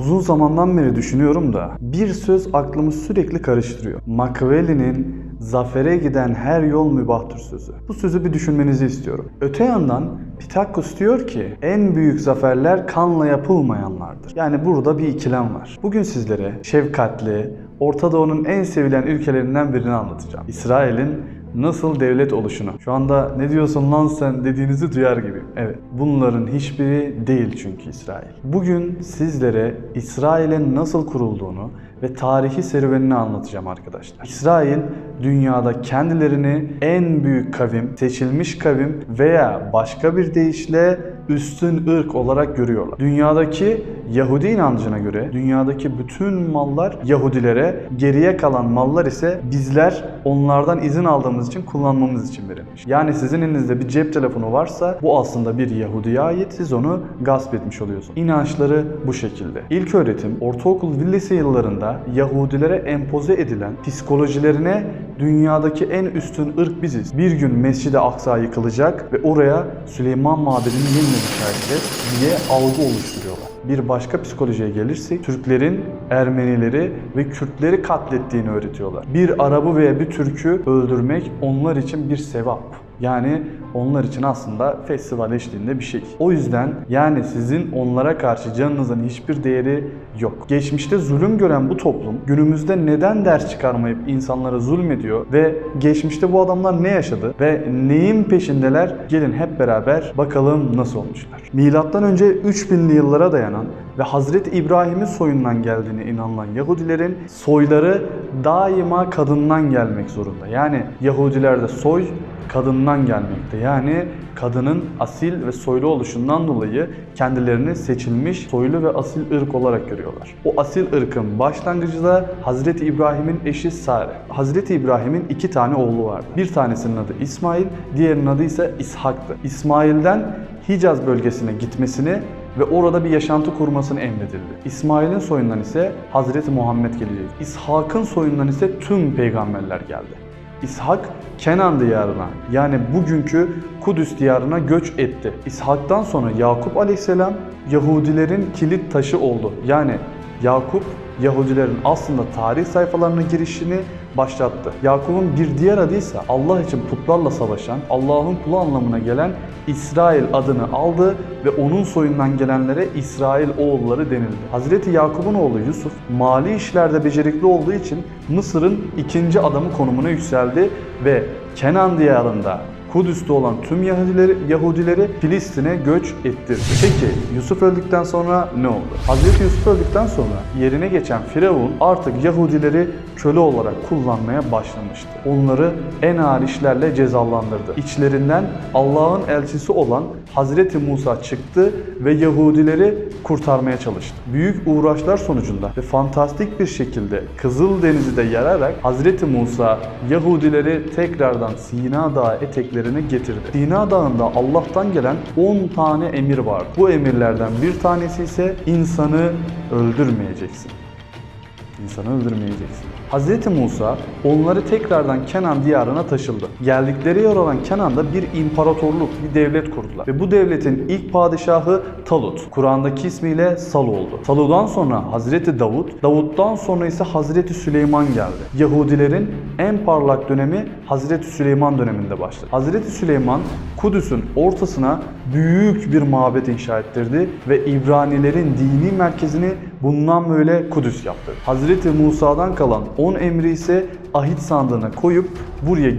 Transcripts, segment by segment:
Uzun zamandan beri düşünüyorum da bir söz aklımı sürekli karıştırıyor. Machiavelli'nin zafere giden her yol mübahtır sözü. Bu sözü bir düşünmenizi istiyorum. Öte yandan Pitakkus diyor ki en büyük zaferler kanla yapılmayanlardır. Yani burada bir ikilem var. Bugün sizlere şefkatli, Orta Doğu'nun en sevilen ülkelerinden birini anlatacağım. İsrail'in nasıl devlet oluşunu. Şu anda ne diyorsun lan sen dediğinizi duyar gibiyim. Evet. Bunların hiçbiri değil çünkü İsrail. Bugün sizlere İsrail'in nasıl kurulduğunu ve tarihi serüvenini anlatacağım arkadaşlar. İsrail dünyada kendilerini en büyük kavim, seçilmiş kavim veya başka bir deyişle üstün ırk olarak görüyorlar. Dünyadaki Yahudi inancına göre dünyadaki bütün mallar Yahudilere, geriye kalan mallar ise bizler onlardan izin aldığımız için kullanmamız için verilmiş. Yani sizin elinizde bir cep telefonu varsa bu aslında bir Yahudi'ye ait. Siz onu gasp etmiş oluyorsunuz. İnançları bu şekilde. İlk öğretim ortaokul ve lise yıllarında Yahudilere empoze edilen psikolojilerine dünyadaki en üstün ırk biziz. Bir gün Mescid-i Aksa yıkılacak ve oraya Süleyman Mabedi'ni yeniden edeceğiz diye algı oluşturuyorlar. Bir başka psikolojiye gelirsek Türklerin Ermenileri ve Kürtleri katlettiğini öğretiyorlar. Bir Arabı veya bir Türk'ü öldürmek onlar için bir sevap. Yani onlar için aslında festival eşliğinde bir şey. O yüzden yani sizin onlara karşı canınızın hiçbir değeri yok. Geçmişte zulüm gören bu toplum günümüzde neden ders çıkarmayıp insanlara zulmediyor ve geçmişte bu adamlar ne yaşadı ve neyin peşindeler? Gelin hep beraber bakalım nasıl olmuşlar. Milattan önce 3000'li yıllara dayanan ve Hazreti İbrahim'in soyundan geldiğine inanılan Yahudilerin soyları daima kadından gelmek zorunda. Yani Yahudilerde soy kadından gelmekte. Yani kadının asil ve soylu oluşundan dolayı kendilerini seçilmiş soylu ve asil ırk olarak görüyorlar. O asil ırkın başlangıcı da Hazreti İbrahim'in eşi Sare. Hazreti İbrahim'in iki tane oğlu vardı. Bir tanesinin adı İsmail, diğerinin adı ise İshak'tı. İsmail'den Hicaz bölgesine gitmesini ve orada bir yaşantı kurmasını emredildi. İsmail'in soyundan ise Hazreti Muhammed gelecek. İshak'ın soyundan ise tüm peygamberler geldi. İshak Kenan diyarına yani bugünkü Kudüs diyarına göç etti. İshak'tan sonra Yakup aleyhisselam Yahudilerin kilit taşı oldu. Yani Yakup Yahudilerin aslında tarih sayfalarına girişini başlattı. Yakup'un bir diğer adı ise Allah için putlarla savaşan, Allah'ın kulu anlamına gelen İsrail adını aldı ve onun soyundan gelenlere İsrail oğulları denildi. Hazreti Yakup'un oğlu Yusuf mali işlerde becerikli olduğu için Mısır'ın ikinci adamı konumuna yükseldi ve Kenan diyarında Kudüs'te olan tüm Yahudileri, Yahudileri Filistin'e göç ettirdi. Peki Yusuf öldükten sonra ne oldu? Hazreti Yusuf öldükten sonra yerine geçen Firavun artık Yahudileri köle olarak kullanmaya başlamıştı. Onları en ağır işlerle cezalandırdı. İçlerinden Allah'ın elçisi olan Hazreti Musa çıktı ve Yahudileri kurtarmaya çalıştı. Büyük uğraşlar sonucunda ve fantastik bir şekilde Kızıl Deniz'i de yararak Hazreti Musa Yahudileri tekrardan Sina Dağı eteklerine getirdi. Sina Dağı'nda Allah'tan gelen 10 tane emir vardı. Bu emirlerden bir tanesi ise insanı öldürmeyeceksin. İnsanı öldürmeyeceksin. Hz. Musa onları tekrardan Kenan diyarına taşıldı. Geldikleri yer olan Kenan'da bir imparatorluk, bir devlet kurdular. Ve bu devletin ilk padişahı Talut. Kur'an'daki ismiyle Salu oldu. Salu'dan sonra Hazreti Davut, Davut'tan sonra ise Hazreti Süleyman geldi. Yahudilerin en parlak dönemi Hazreti Süleyman döneminde başladı. Hazreti Süleyman Kudüs'ün ortasına büyük bir mabet inşa ettirdi ve İbranilerin dini merkezini bundan böyle Kudüs yaptı. Hazreti Musa'dan kalan 10 emri ise ahit sandığına koyup buraya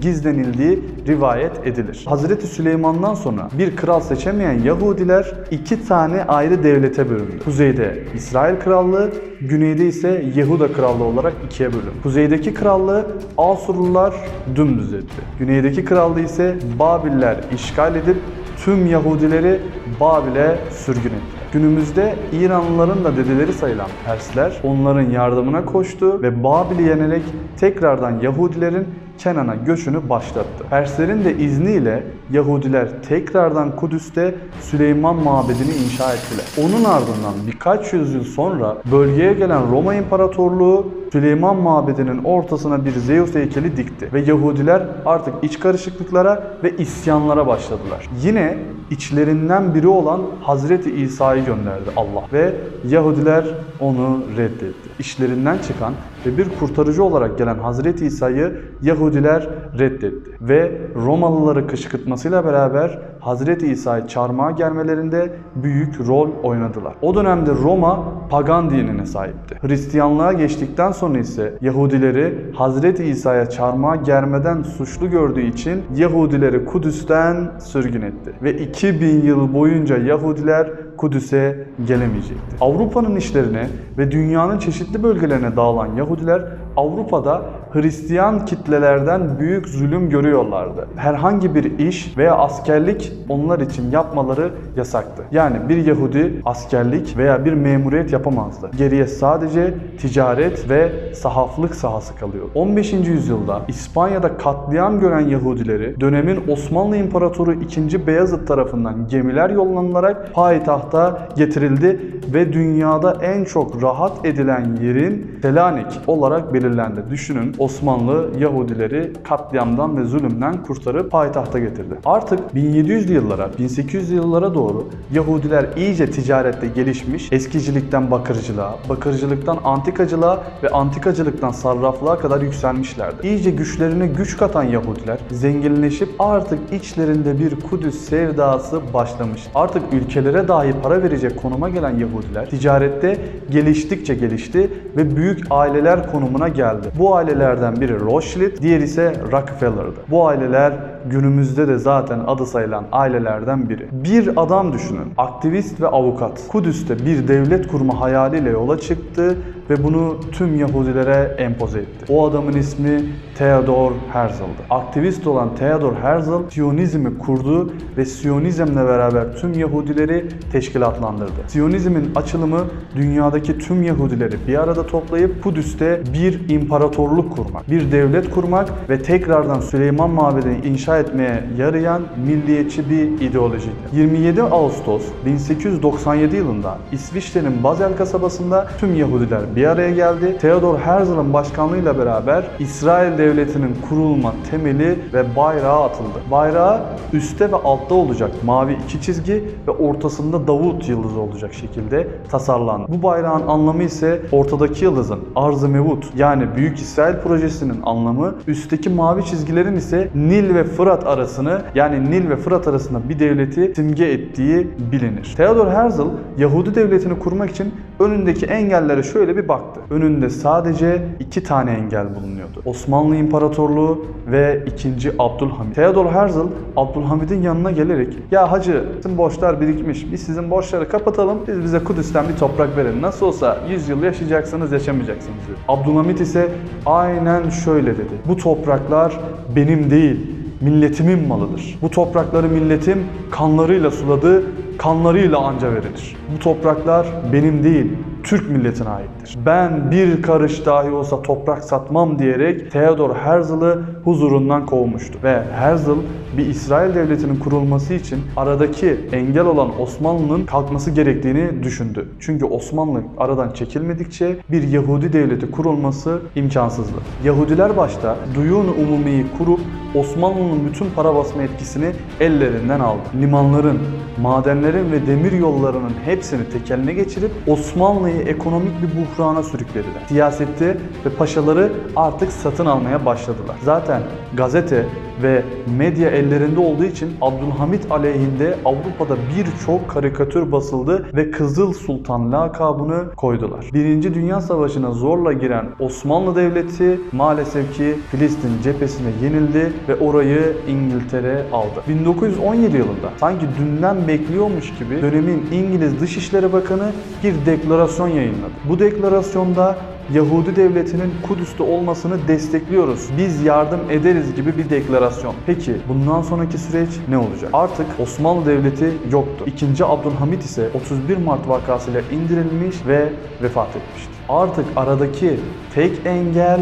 gizlenildiği rivayet edilir. Hazreti Süleyman'dan sonra bir kral seçemeyen Yahudiler iki tane ayrı devlete bölündü. Kuzeyde İsrail Krallığı, güneyde ise Yehuda Krallığı olarak ikiye bölündü. Kuzeydeki krallığı Asurlular dümdüz etti. Güneydeki krallığı ise Babiller işgal edip tüm Yahudileri Babil'e sürgün etti. Günümüzde İranlıların da dedeleri sayılan Persler onların yardımına koştu ve Babil'i yenerek tekrardan Yahudilerin Kenan'a göçünü başlattı. Perslerin de izniyle Yahudiler tekrardan Kudüs'te Süleyman Mabedi'ni inşa ettiler. Onun ardından birkaç yüzyıl sonra bölgeye gelen Roma İmparatorluğu Süleyman Mabedi'nin ortasına bir Zeus heykeli dikti ve Yahudiler artık iç karışıklıklara ve isyanlara başladılar. Yine içlerinden biri olan Hazreti İsa'yı gönderdi Allah ve Yahudiler onu reddetti. İşlerinden çıkan ve bir kurtarıcı olarak gelen Hazreti İsa'yı Yahudiler reddetti ve Romalıları kışkırtmasıyla beraber Hazreti İsa'yı çarmıha germelerinde büyük rol oynadılar. O dönemde Roma pagan dinine sahipti. Hristiyanlığa geçtikten sonra ise Yahudileri Hazreti İsa'ya çarmıha germeden suçlu gördüğü için Yahudileri Kudüs'ten sürgün etti. Ve 2000 yıl boyunca Yahudiler Kudüs'e gelemeyecekti. Avrupa'nın işlerine ve dünyanın çeşitli bölgelerine dağılan Yahudiler Avrupa'da Hristiyan kitlelerden büyük zulüm görüyorlardı. Herhangi bir iş veya askerlik onlar için yapmaları yasaktı. Yani bir Yahudi askerlik veya bir memuriyet yapamazdı. Geriye sadece ticaret ve sahaflık sahası kalıyor. 15. yüzyılda İspanya'da katliam gören Yahudileri dönemin Osmanlı İmparatoru 2. Beyazıt tarafından gemiler yollanılarak payitahta getirildi ve dünyada en çok rahat edilen yerin Selanik olarak belirlendi. Düşünün Osmanlı Yahudileri katliamdan ve zulümden kurtarıp payitahta getirdi. Artık 1700'lü yıllara, 1800'lü yıllara doğru Yahudiler iyice ticarette gelişmiş, eskicilikten bakırcılığa, bakırcılıktan antikacılığa ve antikacılıktan sarraflığa kadar yükselmişlerdi. İyice güçlerine güç katan Yahudiler zenginleşip artık içlerinde bir Kudüs sevdası başlamış. Artık ülkelere dahi para verecek konuma gelen Yahudiler ticarette geliştikçe gelişti ve büyük aileler konumuna geldi. Bu ailelerden biri Rothschild, diğeri ise Rockefeller'dı. Bu aileler günümüzde de zaten adı sayılan ailelerden biri. Bir adam düşünün, aktivist ve avukat. Kudüs'te bir devlet kurma hayaliyle yola çıktı ve bunu tüm Yahudilere empoze etti. O adamın ismi Theodor Herzl'dı. Aktivist olan Theodor Herzl Siyonizmi kurdu ve Siyonizmle beraber tüm Yahudileri teşkilatlandırdı. Siyonizmin açılımı dünyadaki tüm Yahudileri bir arada toplayıp Kudüs'te bir imparatorluk kurmak, bir devlet kurmak ve tekrardan Süleyman Mabedi'ni inşa etmeye yarayan milliyetçi bir ideolojiydi. 27 Ağustos 1897 yılında İsviçre'nin Basel kasabasında tüm Yahudiler bir araya geldi. Theodor Herzl'ın başkanlığıyla beraber İsrail devletinin kurulma temeli ve bayrağı atıldı. Bayrağı üstte ve altta olacak mavi iki çizgi ve ortasında Davut yıldızı olacak şekilde tasarlandı. Bu bayrağın anlamı ise ortadaki yıldızın Arz-ı Mevut yani Büyük İsrail projesinin anlamı üstteki mavi çizgilerin ise Nil ve Fırat arasını yani Nil ve Fırat arasında bir devleti simge ettiği bilinir. Theodor Herzl Yahudi devletini kurmak için önündeki engellere şöyle bir baktı. Önünde sadece iki tane engel bulunuyordu. Osmanlı İmparatorluğu ve 2. Abdülhamit. Theodor Herzl Abdülhamid'in yanına gelerek ya hacı sizin borçlar birikmiş biz sizin borçları kapatalım biz bize Kudüs'ten bir toprak verin. Nasıl olsa 100 yıl yaşayacaksınız yaşamayacaksınız dedi. Abdülhamit ise aynen şöyle dedi. Bu topraklar benim değil milletimin malıdır. Bu toprakları milletim kanlarıyla suladı, kanlarıyla anca verilir. Bu topraklar benim değil, Türk milletine aittir. Ben bir karış dahi olsa toprak satmam diyerek Theodor Herzl'ı huzurundan kovmuştu. Ve Herzl bir İsrail devletinin kurulması için aradaki engel olan Osmanlı'nın kalkması gerektiğini düşündü. Çünkü Osmanlı aradan çekilmedikçe bir Yahudi devleti kurulması imkansızdı. Yahudiler başta Duyun Umumi'yi kurup Osmanlı'nın bütün para basma etkisini ellerinden aldı. Limanların, madenlerin ve demir yollarının hepsini tekeline geçirip Osmanlı'yı ekonomik bir buhrana sürüklediler. Siyasette ve paşaları artık satın almaya başladılar. Zaten gazete ve medya ellerinde olduğu için Abdülhamit aleyhinde Avrupa'da birçok karikatür basıldı ve Kızıl Sultan lakabını koydular. Birinci Dünya Savaşı'na zorla giren Osmanlı Devleti maalesef ki Filistin cephesine yenildi ve orayı İngiltere aldı. 1917 yılında sanki dünden bekliyormuş gibi dönemin İngiliz Dışişleri Bakanı bir deklarasyon yayınladı. Bu deklarasyonda Yahudi devletinin Kudüs'te olmasını destekliyoruz. Biz yardım ederiz gibi bir deklarasyon. Peki bundan sonraki süreç ne olacak? Artık Osmanlı Devleti yoktu. İkinci Abdülhamit ise 31 Mart vakasıyla indirilmiş ve vefat etmişti. Artık aradaki tek engel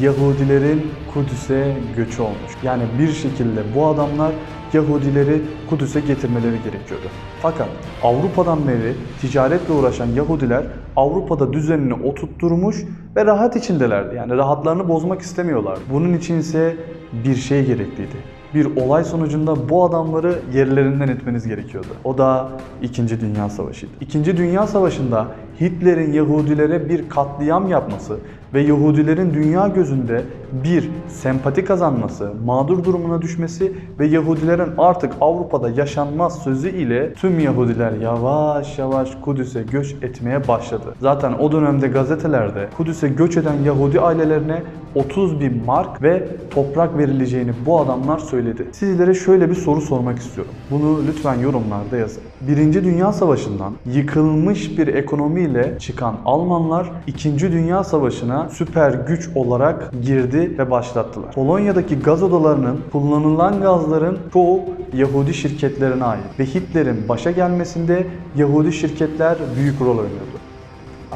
Yahudilerin Kudüs'e göçü olmuş. Yani bir şekilde bu adamlar Yahudileri Kudüs'e getirmeleri gerekiyordu. Fakat Avrupa'dan beri ticaretle uğraşan Yahudiler Avrupa'da düzenini oturtturmuş ve rahat içindelerdi. Yani rahatlarını bozmak istemiyorlar. Bunun için ise bir şey gerekliydi bir olay sonucunda bu adamları yerlerinden etmeniz gerekiyordu. O da 2. Dünya Savaşı'ydı. 2. Dünya Savaşı'nda Hitler'in Yahudilere bir katliam yapması ve Yahudilerin dünya gözünde bir sempati kazanması, mağdur durumuna düşmesi ve Yahudilerin artık Avrupa'da yaşanmaz sözü ile tüm Yahudiler yavaş yavaş Kudüs'e göç etmeye başladı. Zaten o dönemde gazetelerde Kudüs'e göç eden Yahudi ailelerine 30 bin mark ve toprak verileceğini bu adamlar söyledi. Sizlere şöyle bir soru sormak istiyorum. Bunu lütfen yorumlarda yazın. Birinci Dünya Savaşı'ndan yıkılmış bir ekonomiyle çıkan Almanlar 2. Dünya Savaşı'na süper güç olarak girdi ve başlattılar. Polonya'daki gaz odalarının kullanılan gazların çoğu Yahudi şirketlerine ait ve Hitler'in başa gelmesinde Yahudi şirketler büyük rol oynuyordu.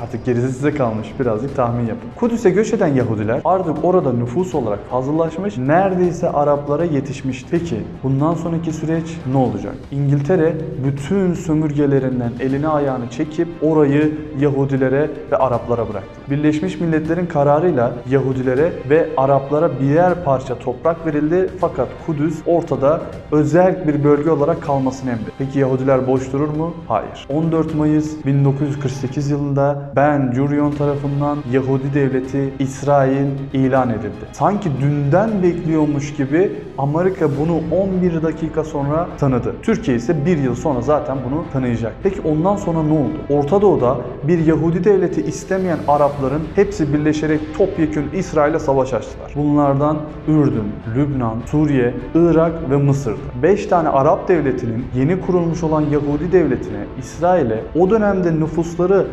Artık gerisi size kalmış. Birazcık tahmin yapın. Kudüs'e göç eden Yahudiler artık orada nüfus olarak fazlalaşmış, neredeyse Araplara yetişmişti. Peki bundan sonraki süreç ne olacak? İngiltere bütün sömürgelerinden elini ayağını çekip orayı Yahudilere ve Araplara bıraktı. Birleşmiş Milletler'in kararıyla Yahudilere ve Araplara birer parça toprak verildi fakat Kudüs ortada özel bir bölge olarak kalmasını emretti. Peki Yahudiler boş durur mu? Hayır. 14 Mayıs 1948 yılında Ben Gurion tarafından Yahudi devleti İsrail ilan edildi. Sanki dünden bekliyormuş gibi Amerika bunu 11 dakika sonra tanıdı. Türkiye ise bir yıl sonra zaten bunu tanıyacak. Peki ondan sonra ne oldu? Orta Doğu'da bir Yahudi devleti istemeyen Arapların hepsi birleşerek topyekün İsrail'e savaş açtılar. Bunlardan Ürdün, Lübnan, Suriye, Irak ve Mısır'dı. 5 tane Arap devletinin yeni kurulmuş olan Yahudi devletine, İsrail'e o dönemde nüfusları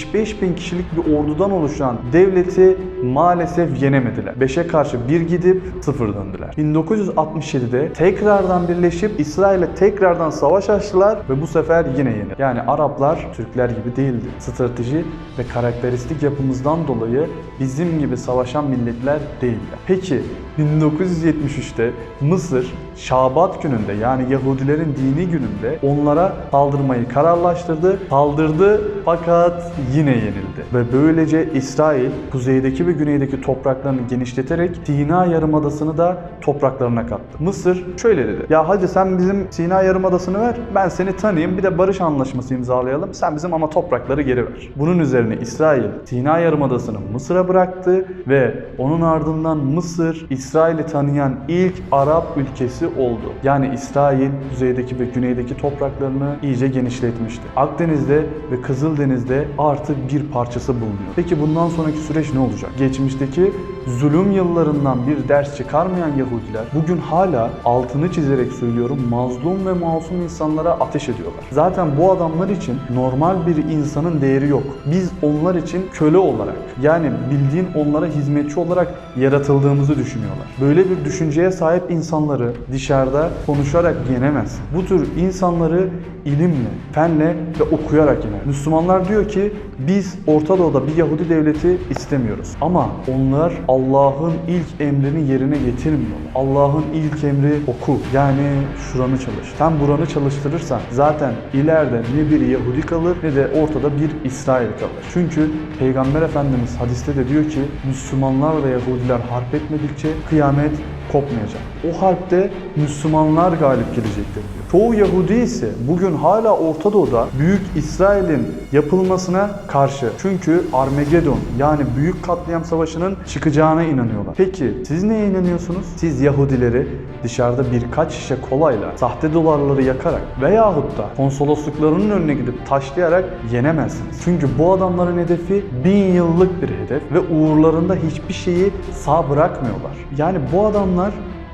75 bin kişilik bir ordudan oluşan devleti maalesef yenemediler. 5'e karşı bir gidip sıfır döndüler. 1967'de tekrardan birleşip İsrail'e tekrardan savaş açtılar ve bu sefer yine yenildi. Yani Araplar Türkler gibi değildi. Strateji ve karakteristik yapımızdan dolayı bizim gibi savaşan milletler değiller. Peki 1973'te Mısır Şabat gününde yani Yahudilerin dini gününde onlara saldırmayı kararlaştırdı. Saldırdı fakat yine yenildi. Ve böylece İsrail kuzeydeki ve güneydeki topraklarını genişleterek Sina Yarımadası'nı da topraklarına kattı. Mısır şöyle dedi. Ya hacı sen bizim Sina Yarımadası'nı ver. Ben seni tanıyayım. Bir de barış anlaşması imzalayalım. Sen bizim ama toprakları geri ver. Bunun üzerine İsrail Sina Yarımadası'nı Mısır'a bıraktı ve onun ardından Mısır İsrail'i tanıyan ilk Arap ülkesi oldu. Yani İsrail kuzeydeki ve güneydeki topraklarını iyice genişletmişti. Akdeniz'de ve Kızıldeniz'de artık bir parçası bulunuyor. Peki bundan sonraki süreç ne olacak? Geçmişteki zulüm yıllarından bir ders çıkarmayan Yahudiler bugün hala altını çizerek söylüyorum mazlum ve masum insanlara ateş ediyorlar. Zaten bu adamlar için normal bir insanın değeri yok. Biz onlar için köle olarak yani bildiğin onlara hizmetçi olarak yaratıldığımızı düşünüyorlar. Böyle bir düşünceye sahip insanları dışarıda konuşarak yenemezsin. Bu tür insanları ilimle, fenle ve okuyarak yener. Müslümanlar diyor ki biz Orta Doğu'da bir Yahudi devleti istemiyoruz. Ama onlar Allah'ın ilk emrini yerine getirmiyorlar. Allah'ın ilk emri oku. Yani şuranı çalış. Sen buranı çalıştırırsan zaten ileride ne bir Yahudi kalır ne de ortada bir İsrail kalır. Çünkü Peygamber Efendimiz hadiste de diyor ki Müslümanlar ve Yahudiler harp etmedikçe kıyamet kopmayacak. O harpte Müslümanlar galip gelecektir diyor. Çoğu Yahudi ise bugün hala Orta Doğu'da Büyük İsrail'in yapılmasına karşı. Çünkü Armagedon yani Büyük Katliam Savaşı'nın çıkacağına inanıyorlar. Peki siz neye inanıyorsunuz? Siz Yahudileri dışarıda birkaç şişe kolayla, sahte dolarları yakarak veyahut da konsolosluklarının önüne gidip taşlayarak yenemezsiniz. Çünkü bu adamların hedefi bin yıllık bir hedef ve uğurlarında hiçbir şeyi sağ bırakmıyorlar. Yani bu adamlar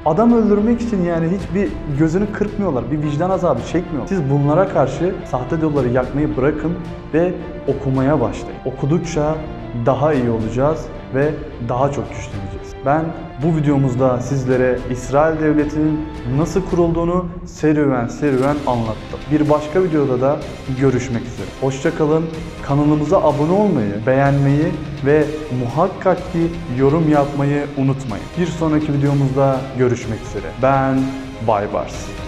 Adam öldürmek için yani hiçbir gözünü kırpmıyorlar, bir vicdan azabı çekmiyorlar. Siz bunlara karşı sahte doları yakmayı bırakın ve okumaya başlayın. Okudukça daha iyi olacağız ve daha çok güçleneceğiz. Ben bu videomuzda sizlere İsrail Devleti'nin nasıl kurulduğunu serüven serüven anlattım. Bir başka videoda da görüşmek üzere. Hoşçakalın. Kanalımıza abone olmayı, beğenmeyi ve muhakkak ki yorum yapmayı unutmayın. Bir sonraki videomuzda görüşmek üzere. Ben Baybars.